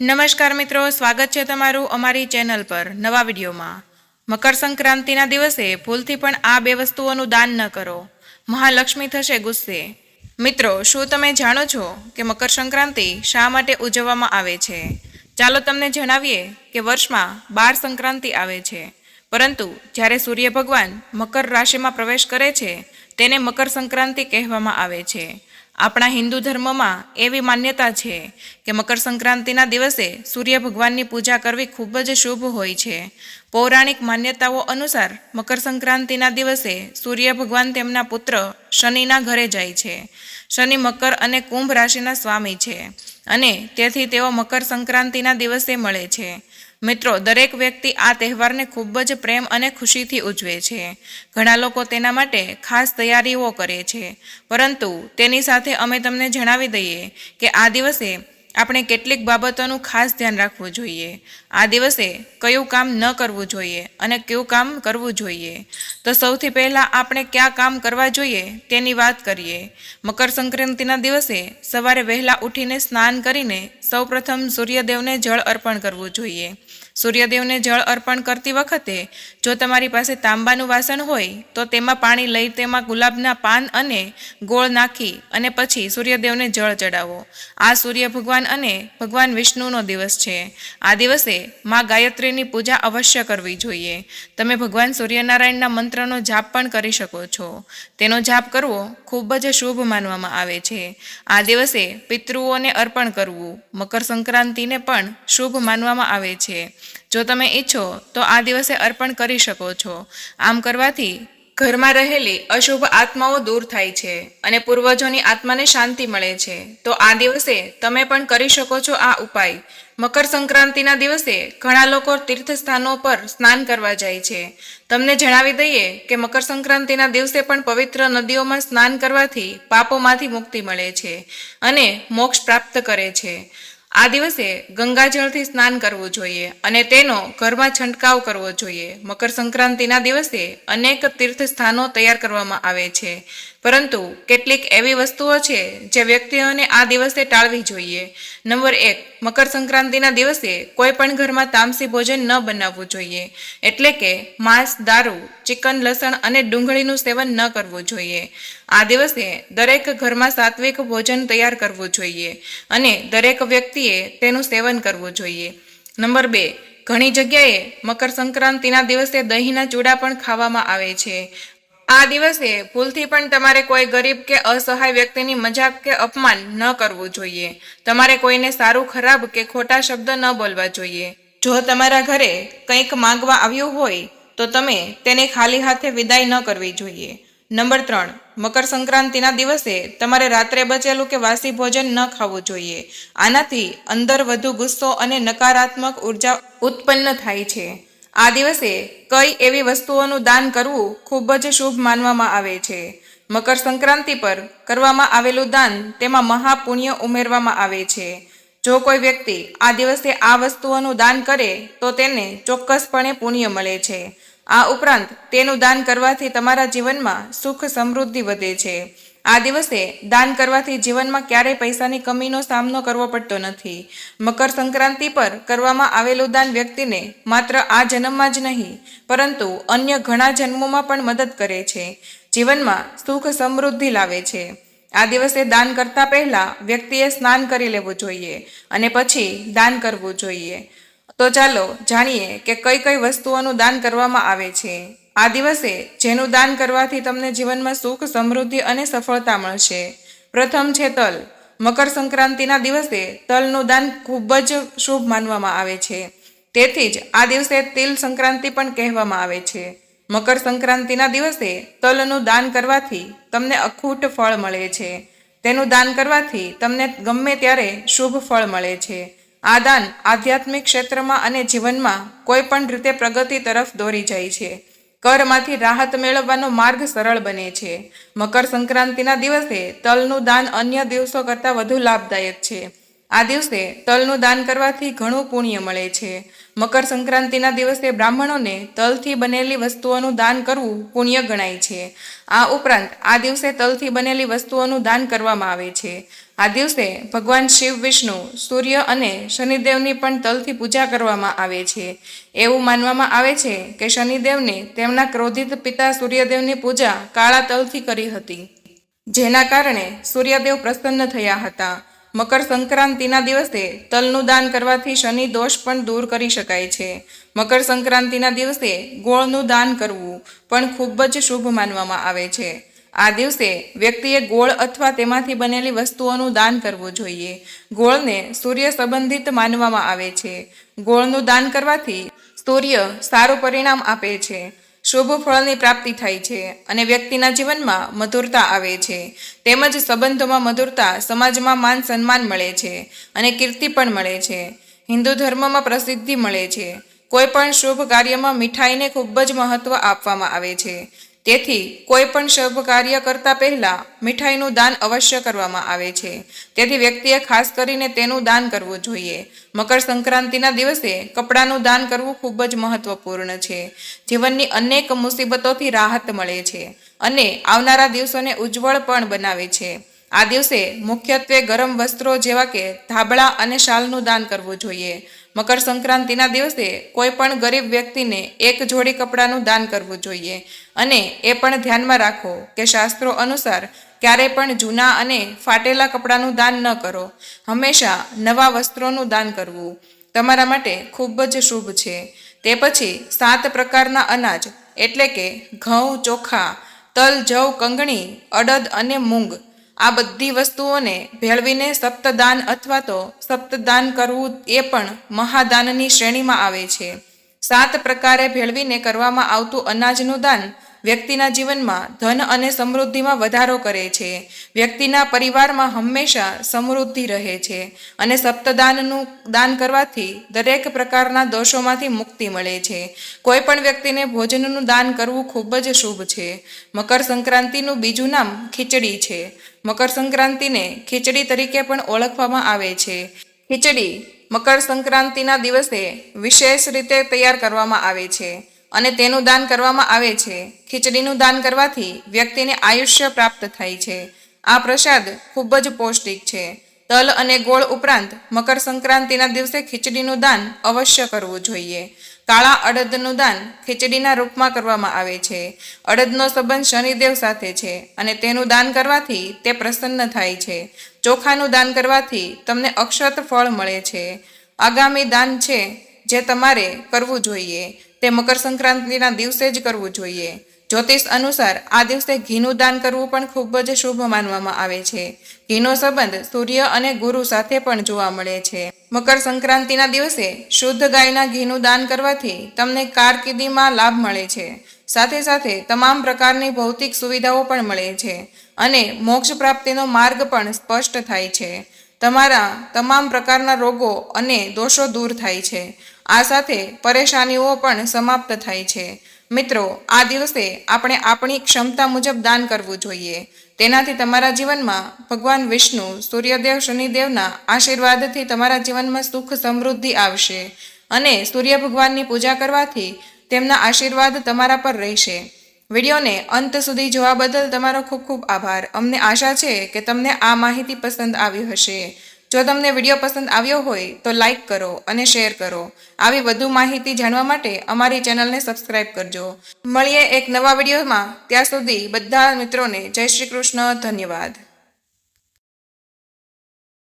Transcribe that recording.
નમસ્કાર મિત્રો, સ્વાગત છે તમારું અમારી ચેનલ પર નવા વિડીયોમાં. મકર સંક્રાંતિના દિવસે ભૂલથી પણ આ બે વસ્તુઓનું દાન ન કરો. મહાલક્ષ્મી થશે ગુસ્સે. મિત્રો, શું તમે જાણો છો કે મકર સંક્રાંતિ શા માટે ઉજવવામાં આવે છે? ચાલો તમને જણાવીએ કે વર્ષમાં બાર સંક્રાંતિ આવે છે. પરંતુ જ્યારે સૂર્ય ભગવાન મકર રાશિમાં પ્રવેશ કરે છે, તેને મકર સંક્રાંતિ કહેવામાં આવે છે. આપણા હિન્દુ ધર્મમાં એવી માન્યતા છે કે મકર સંક્રાંતિના દિવસે સૂર્ય ભગવાનની પૂજા કરવી ખૂબ જ શુભ હોય છે. પૌરાણિક માન્યતાઓ અનુસાર મકર સંક્રાંતિના દિવસે સૂર્ય ભગવાન તેમના પુત્ર શનિના ઘરે જાય છે. શનિ મકર અને કુંભ રાશિના સ્વામી છે અને તેથી તેઓ મકર સંક્રાંતિના દિવસે મળે છે. મિત્રો, દરેક વ્યક્તિ આ તહેવારને ખૂબ જ પ્રેમ અને ખુશીથી ઉજવે છે. ઘણા લોકો તેના માટે ખાસ તૈયારીઓ કરે છે. પરંતુ તેની સાથે અમે તમને જણાવી દઈએ કે આ દિવસે આપણે કેટલીક બાબતોનું ખાસ ધ્યાન રાખવું જોઈએ. આ દિવસે કયું કામ ન કરવું જોઈએ અને કયું કામ કરવું જોઈએ. તો સૌથી પહેલાં આપણે કયા કામ કરવા જોઈએ તેની વાત કરીએ. મકર સંક્રાંતિના દિવસે સવારે વહેલા ઉઠીને સ્નાન કરીને સૌપ્રથમ સૂર્યદેવને જળ અર્પણ કરવું જોઈએ. સૂર્યદેવને જળ અર્પણ કરતી વખતે જો તમારી પાસે તાંબાનું વાસણ હોય, તો તેમાં પાણી લઈ તેમાં ગુલાબના પાન અને ગોળ નાખી અને પછી સૂર્યદેવને જળ ચડાવો. આ સૂર્ય ભગવાન અને ભગવાન વિષ્ણુનો દિવસ છે. આ દિવસે મા ગાયત્રીની પૂજા અવશ્ય કરવી જોઈએ. તમે ભગવાન સૂર્યનારાયણના મંત્રનો જાપ પણ કરી શકો છો. તેનો જાપ કરવો ખૂબ જ શુભ માનવામાં આવે છે. આ દિવસે પિતૃઓને અર્પણ કરવું મકર સંક્રાંતિને પણ શુભ માનવામાં આવે છે. જો તમે ઈચ્છો તો આ દિવસે અર્પણ કરી શકો છો. આમ કરવાથી ઘરમાં રહેલી અશુભ આત્માઓ દૂર થાય છે અને પૂર્વજોની આત્માને શાંતિ મળે છે. તો આ દિવસે તમે પણ કરી શકો છો આ ઉપાય. મકર સંક્રાંતિના દિવસે ઘણા લોકો તીર્થસ્થાનો પર સ્નાન કરવા જાય છે. તમને જણાવી દઈએ કે મકર સંક્રાંતિના દિવસે પણ પવિત્ર નદીઓમાં સ્નાન કરવાથી પાપોમાંથી મુક્તિ મળે છે અને મોક્ષ પ્રાપ્ત કરે છે. આ દિવસે ગંગાજળથી સ્નાન કરવું જોઈએ અને તેનો ઘરમાં છંટકાવ કરવો જોઈએ. મકર સંક્રાંતિના દિવસે અનેક તીર્થ સ્થાનો તૈયાર કરવામાં આવે છે. પરંતુ કેટલીક એવી વસ્તુઓ છે જે વ્યક્તિઓને આ દિવસે ટાળવી જોઈએ. નંબર એક મકર સંક્રાંતિના દિવસે કોઈ પણ ઘરમાં તામસી ભોજન ન બનાવવું જોઈએ. એટલે કે માંસ, દારૂ, ચિકન, લસણ અને ડુંગળીનું સેવન ન કરવું જોઈએ. આ દિવસે દરેક ઘરમાં સાત્વિક ભોજન તૈયાર કરવું જોઈએ અને દરેક વ્યક્તિએ તેનું સેવન કરવું જોઈએ. નંબર બે, ઘણી જગ્યાએ મકર સંક્રાંતિના દિવસે દહીંના ચૂડા પણ ખાવામાં આવે છે. આ દિવસે ભૂલથી પણ તમારે કોઈ ગરીબ કે અસહાય વ્યક્તિની મજાક કે અપમાન ન કરવું જોઈએ. તમારે કોઈને સારું, ખરાબ કે ખોટા શબ્દ ન બોલવા જોઈએ. જો તમારા ઘરે કંઈક માંગવા આવ્યું હોય, તો તમે તેને ખાલી હાથે વિદાય ન કરવી જોઈએ. નંબર ત્રણ, મકર સંક્રાંતિના દિવસે તમારે રાત્રે બચેલું કે વાસી ભોજન ન ખાવું જોઈએ. આનાથી અંદર વધુ ગુસ્સો અને નકારાત્મક ઊર્જા ઉત્પન્ન થાય છે. આ દિવસે કઈ એવી વસ્તુઓનું દાન કરવું ખૂબ જ શુભ માનવામાં આવે છે. મકર સંક્રાંતિ પર કરવામાં આવેલું દાન તેમાં મહાપુણ્ય ઉમેરવામાં આવે છે. જો કોઈ વ્યક્તિ આ દિવસે આ વસ્તુઓનું દાન કરે, તો તેને ચોક્કસપણે પુણ્ય મળે છે. આ ઉપરાંત તેનું દાન કરવાથી તમારા જીવનમાં સુખ સમૃદ્ધિ વધે છે. આ દિવસે દાન કરવાથી જીવનમાં ક્યારેય પૈસાની કમીનો સામનો કરવો પડતો નથી. મકર સંક્રાંતિ પર કરવામાં આવેલું દાન વ્યક્તિને માત્ર આ જન્મમાં જ નહીં, પરંતુ અન્ય ઘણા જન્મોમાં પણ મદદ કરે છે. જીવનમાં સુખ સમૃદ્ધિ લાવે છે. આ દિવસે દાન કરતા પહેલા વ્યક્તિએ સ્નાન કરી લેવું જોઈએ અને પછી દાન કરવું જોઈએ. તો ચાલો જાણીએ કે કઈ કઈ વસ્તુઓનું દાન કરવામાં આવે છે. આ દિવસે જેનું દાન કરવાથી તમને જીવનમાં સુખ, સમૃદ્ધિ અને સફળતા મળશે. પ્રથમ છે તલ. મકર સંક્રાંતિના દિવસે તલનું દાન ખૂબ જ શુભ માનવામાં આવે છે. તેથી જ આ દિવસે તિલ સંક્રાંતિ પણ કહેવામાં આવે છે. મકર સંક્રાંતિના દિવસે તલનું દાન કરવાથી તમને અખૂટ ફળ મળે છે. તેનું દાન કરવાથી તમને ગમે ત્યારે શુભ ફળ મળે છે. આ દાન આધ્યાત્મિક ક્ષેત્રમાં અને જીવનમાં કોઈ પણ રીતે પ્રગતિ તરફ દોરી જાય છે. કરમાંથી રાહત મેળવવાનો માર્ગ સરળ બને છે. મકર સંક્રાંતિના દિવસે તલનું દાન અન્ય દિવસો કરતાં વધુ લાભદાયક છે. આ દિવસે તલનું દાન કરવાથી ઘણું પુણ્ય મળે છે. મકર સંક્રાંતિના દિવસે બ્રાહ્મણોને તલથી બનેલી વસ્તુઓનું દાન કરવું પુણ્ય ગણાય છે. આ ઉપરાંત આ દિવસે તલથી બનેલી વસ્તુઓનું દાન કરવામાં આવે છે. આ દિવસે ભગવાન શિવ, વિષ્ણુ, સૂર્ય અને શનિદેવની પણ તલથી પૂજા કરવામાં આવે છે. એવું માનવામાં આવે છે કે શનિદેવને તેમના ક્રોધિત પિતા સૂર્યદેવની પૂજા કાળા તલથી કરી હતી. જેના કારણે સૂર્યદેવ પ્રસન્ન થયા હતા. મકર સંક્રાંતિના દિવસે તલનું દાન કરવાથી શનિ દોષ પણ દૂર કરી શકાય છે. મકર સંક્રાંતિના દિવસે ગોળનું દાન કરવું પણ ખૂબ જ શુભ માનવામાં આવે છે. આ દિવસે વ્યક્તિએ ગોળ અથવા તેમાંથી બનેલી વસ્તુઓનું દાન કરવું જોઈએ. ગોળને સૂર્ય સંબંધિત માનવામાં આવે છે. ગોળનું દાન કરવાથી સૂર્ય સારું પરિણામ આપે છે. શુભ ફળની પ્રાપ્તિ થાય છે અને વ્યક્તિના જીવનમાં મધુરતા આવે છે. તેમજ સંબંધોમાં મધુરતા સમાજમાં માન સન્માન મળે છે અને કીર્તિ પણ મળે છે. હિન્દુ ધર્મમાં પ્રસિદ્ધિ મળે છે. કોઈ પણ શુભ કાર્યમાં મીઠાઈને ખૂબ જ મહત્વ આપવામાં આવે છે. તેથી કોઈ પણ શુભ કાર્ય કરતા પહેલા મીઠાઈનું દાન અવશ્ય કરવામાં આવે છે. તેથી વ્યક્તિએ ખાસ કરીને તેનું દાન કરવું જોઈએ. મકર સંક્રાંતિના દિવસે કપડાનું દાન કરવું ખૂબ જ મહત્વપૂર્ણ છે. જીવનની અનેક મુસીબતોથી રાહત મળે છે અને આવનારા દિવસોને ઉજ્જવળ પણ બનાવે છે. આ દિવસે મુખ્યત્વે ગરમ વસ્ત્રો જેવા કે ધાબળા અને શાલનું દાન કરવું જોઈએ. મકર સંક્રાંતિના દિવસે કોઈ પણ ગરીબ વ્યક્તિને એક જોડી કપડાનું દાન કરવું જોઈએ. અને એ પણ ધ્યાનમાં રાખો કે શાસ્ત્રો અનુસાર ક્યારેય પણ જૂના અને ફાટેલા કપડાનું દાન ન કરો. હંમેશા નવા વસ્ત્રોનું દાન કરવું તમારા માટે ખૂબ જ શુભ છે. તે પછી સાત પ્રકારના અનાજ એટલે કે ઘઉં, ચોખા, તલ, જવ, કંગણી, અડદ અને મૂંગ આ બધી વસ્તુઓને ભેળવીને સપ્તદાન અથવા તો સપ્તદાન કરવું એ પણ મહાદાનની શ્રેણીમાં આવે છે. સાત પ્રકારે ભેળવીને કરવામાં આવતું અનાજનું દાન વ્યક્તિના જીવનમાં ધન અને સમૃદ્ધિમાં વધારો કરે છે. વ્યક્તિના પરિવારમાં હંમેશા સમૃદ્ધિ રહે છે અને સપ્તદાનનું દાન કરવાથી દરેક પ્રકારના દોષોમાંથી મુક્તિ મળે છે. કોઈ પણ વ્યક્તિને ભોજનનું દાન કરવું ખૂબ જ શુભ છે. મકર સંક્રાંતિનું બીજું નામ ખીચડી છે. મકર સંક્રાંતિને ખીચડી તરીકે પણ ઓળખવામાં આવે છે. ખીચડી મકર સંક્રાંતિના દિવસે વિશેષ રીતે તૈયાર કરવામાં આવે છે. અને તેનું દાન કરવામાં આવે છે. ખીચડીનું દાન કરવાથી વ્યક્તિને આયુષ્ય પ્રાપ્ત થાય છે. આ પ્રસાદ ખૂબ જ પૌષ્ટિક છે. તલ અને ગોળ ઉપરાંત મકર સંક્રાંતિના દિવસે ખીચડીનું દાન અવશ્ય કરવું જોઈએ. કાળા અડદનું દાન ખીચડીના રૂપમાં કરવામાં આવે છે. અડદનો સંબંધ શનિદેવ સાથે છે અને તેનું દાન કરવાથી તે પ્રસન્ન થાય છે. ચોખાનું દાન કરવાથી તમને અક્ષત ફળ મળે છે. આગામી દાન છે જે તમારે કરવું જોઈએ તે મકર સંક્રાંતિના દિવસે જ કરવું જોઈએ. જ્યોતિષ અનુસાર આ દિવસે ઘીનું દાન કરવું પણ ખૂબ જ શુભ માનવામાં આવે છે. ઘીનો સંબંધ સૂર્ય અને ગુરુ સાથે પણ જોવા મળે છે. મકર સંક્રાંતિના દિવસે શુદ્ધ ગાયના ઘીનું દાન કરવાથી તમને કારકિર્દીમાં લાભ મળે છે. સાથે સાથે તમામ પ્રકારની ભૌતિક સુવિધાઓ પણ મળે છે અને મોક્ષ પ્રાપ્તિનો માર્ગ પણ સ્પષ્ટ થાય છે. તમારા તમામ પ્રકારના રોગો અને દોષો દૂર થાય છે. આ સાથે પરેશાનીઓ પણ સમાપ્ત થાય છે. મિત્રો, આ દિવસે આપણે આપણી ક્ષમતા મુજબ દાન કરવું જોઈએ. તેનાથી તમારા જીવનમાં ભગવાન વિષ્ણુ, સૂર્યદેવ, શનિદેવના આશીર્વાદથી તમારા જીવનમાં સુખ સમૃદ્ધિ આવશે અને સૂર્ય ભગવાનની પૂજા કરવાથી તેમના આશીર્વાદ તમારા પર રહેશે. વિડીયોને અંત સુધી જોવા બદલ તમારો ખૂબ ખૂબ આભાર. અમને આશા છે કે તમને આ માહિતી પસંદ આવી હશે. જો તમને વીડિયો પસંદ આવ્યો હોય તો લાઈક કરો અને શેર કરો. આવી વધુ માહિતી જાણવા માટે અમારી ચેનલને સબસ્ક્રાઇબ કરજો. મળીએ એક નવા વિડીયોમાં. ત્યાં સુધી બધા મિત્રોને જય શ્રી કૃષ્ણ. ધન્યવાદ.